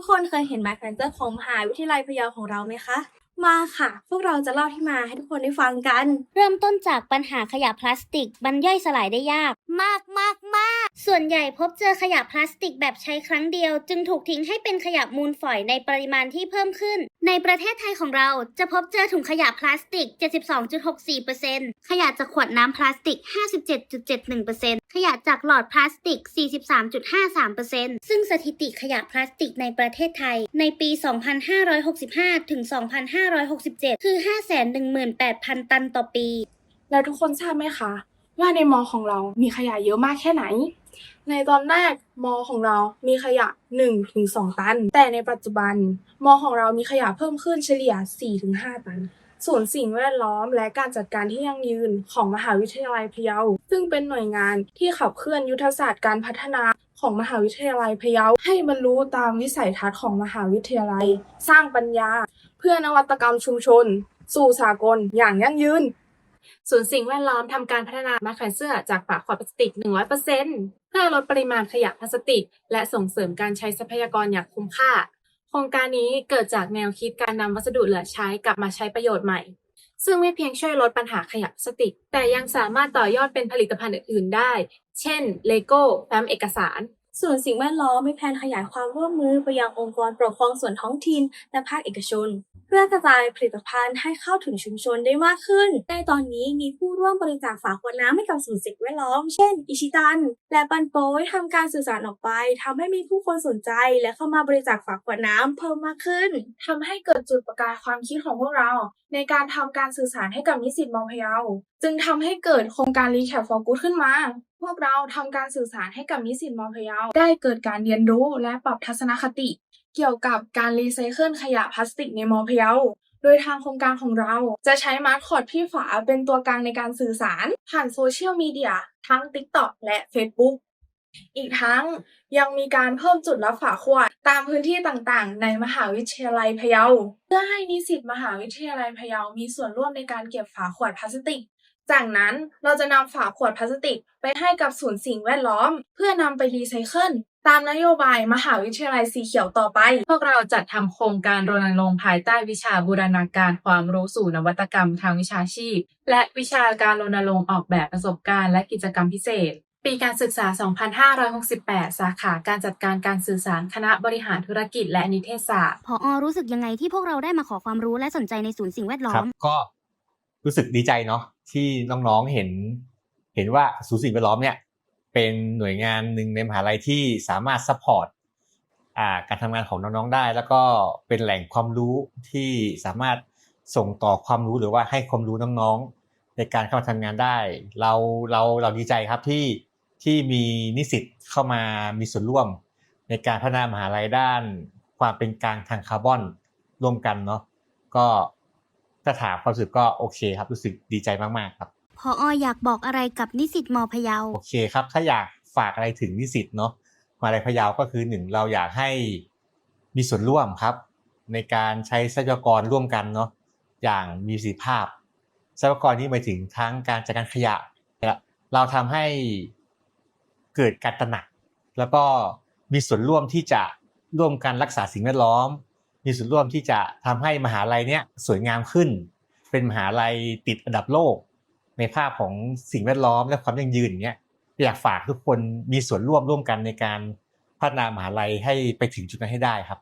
กคนเคยเห็นไมค์แฟนเจอร์ของมหาวิทยาลัยพะเยาของเราไหมคะมาค่ะ พวกเราจะเล่าที่มาให้ทุกคนได้ฟังกัน เริ่มต้นจากปัญหาขยะพลาสติกมันย่อยสลายได้ยาก มากมากมากส่วนใหญ่พบเจอขยะพลาสติกแบบใช้ครั้งเดียว จึงถูกทิ้งให้เป็นขยะมูลฝอยในปริมาณที่เพิ่มขึ้นในประเทศไทยของเราจะพบเจอถุงขยะพลาสติก 72.64%ขยะจากขวดน้ำพลาสติก 57.71%ขยะจากหลอดพลาสติก 43.53%ซึ่งสถิติขยะพลาสติกในประเทศไทย ในปี 2565 ถึง 2567 คือ 518,000 ตันต่อปี แล้วทุกคนทราบไหมคะ ว่าในมอของเรามีขยะเยอะมากแค่ไหน ในตอนแรกมอของเรามีขยะ 1-2 ตัน แต่ในปัจจุบันมอของเรามีขยะเพิ่มขึ้นเฉลี่ย 4-5 ตันศูนย์สิ่งแวดล้อมและการจัดการที่ยั่งยืนของมหาวิทยาลัยพะเยา ซึ่งเป็นหน่วยงานที่ขับเคลื่อนยุทธศาสตร์การพัฒนาของมหาวิทยาลัยพะเยา ให้บรรลุตามวิสัยทัศน์ของมหาวิทยาลัย สร้างปัญญา เพื่อนวัตกรรมชุมชน สู่สากลอย่างยั่งยืน ศูนย์สิ่งแวดล้อมทำการพัฒนามาแขวนเสื้อจากฝาขวดพลาสติก 100%เพื่อลดปริมาณขยะพลาสติก และส่งเสริมการใช้ทรัพยากรอย่างคุ้มค่า โครงการนี้เกิดจากแนวคิดการนำวัสดุเหลือใช้กลับมาใช้ประโยชน์ใหม่ ซึ่งไม่เพียงช่วยลดปัญหาขยะพลาสติก แต่ยังสามารถต่อยอดเป็นผลิตภัณฑ์อื่นๆได้ เช่น เลโก้แฟ้มเอกสาร ส่วนสิ่งแวดล้อมมีแผนขยายความร่วมมือไปยังองค์กรปกครองส่วนท้องถิ่นและภาคเอกชน เพื่อกระจายผลิตภัณฑ์ให้เข้าถึงชุมชนได้มากขึ้น ในตอนนี้มีผู้ร่วมบริจาคฝาขวดน้ำให้กับศูนย์สิ่งแวดล้อม เช่น อิชิตัน และปันโปยทำการสื่อสารออกไปทำให้มีผู้คนสนใจและเข้ามาบริจาคฝาขวดน้ำเพิ่มมากขึ้นทำให้เกิดจุดประกายความคิดของพวกเรา ในการทำการสื่อสารให้กับนิสิตมอพยาจึงทำให้เกิดโครงการ Recap for Good ขึ้นมา พวกเราทำการสื่อสารให้กับนิสิตมอพยาได้เกิดการเรียนรู้และปรับทัศนคติ เกี่ยวกับการรีไซเคิลขยะพลาสติกในมอพะเยา โดยทางโครงการของเราจะใช้มาร์คคอร์ดพี่ฝาเป็นตัวกลางในการสื่อสาร ผ่านโซเชียลมีเดียทั้ง TikTok และ Facebook อีกทั้งยังมีการเพิ่มจุดรับฝาขวดตามพื้นที่ต่างๆ ในมหาวิทยาลัยพะเยา เพื่อให้นิสิตมหาวิทยาลัยพะเยา มีส่วนร่วมในการเก็บฝาขวดพลาสติก จากนั้นเราจะนำฝาขวดพลาสติก ไปให้กับศูนย์สิ่งแวดล้อม เพื่อนำไปรีไซเคิล ตามนโยบายมหาวิทยาลัยสีเขียวต่อไป พวกเราจัดทำโครงการรณรงค์ภายใต้วิชาบูรณาการความรู้สู่นวัตกรรมทางวิชาชีพ และวิชาการรณรงค์ออกแบบประสบการณ์และกิจกรรมพิเศษ ปีการศึกษา 2568 สาขาการจัดการการสื่อสารคณะบริหารธุรกิจและนิเทศศาสตร์พออรู้สึกยังไงที่พวกเราได้มาขอความรู้และสนใจในศูนย์สิ่งแวดล้อครับมก็รู้สึกดีใจเนาะที่น้องๆเห็น เห็นว่าศูนย์สิ่งแวดล้อมเนี่ย เป็นหน่วยงานหนึ่งในมหาลัยที่สามารถซัพพอร์ตการทำงานของน้องๆได้ แล้วก็เป็นแหล่งความรู้ที่สามารถส่งต่อความรู้หรือว่าให้ความรู้น้องๆ ในการเข้ามาทำงานได้ เราเราเราดีใจครับที่ที่มีนิสิตเข้ามามีส่วนร่วม ในการพัฒนามหาลัยด้าน ความเป็นกลางทางคาร์บอนร่วมกันเนาะก็ถ้าถามความรู้สึกก็โอเคครับรู้สึกดีใจมากๆครับ พอออยากบอกอะไรกับนิสิตมพะเยา โอเคครับ ถ้าอยากฝากอะไรถึงนิสิตเนาะมาลัยพะเยาก็คือหนึ่งเราอยากให้มีส่วนร่วมครับ ในการใช้ทรัพยากรร่วมกันเนาะอย่างมีประสิทธิภาพทรัพยากรนี้หมายถึงทั้งการจัดการขยะและเราทำให้เกิดการตระหนัก แล้วก็มีส่วนร่วมที่จะร่วมกันรักษาสิ่งแวดล้อม มีส่วนร่วมที่จะทำให้มหาลัยเนี้ยสวยงามขึ้น เป็นมหาลัยติดอันดับโลก ในภาพของสิ่งแวดล้อมและความยั่งยืนอย่างเงี้ยอยากฝากทุกคนมีส่วนร่วมร่วมกันในการพัฒนามหาลัยให้ไปถึงจุดนั้นให้ได้ครับ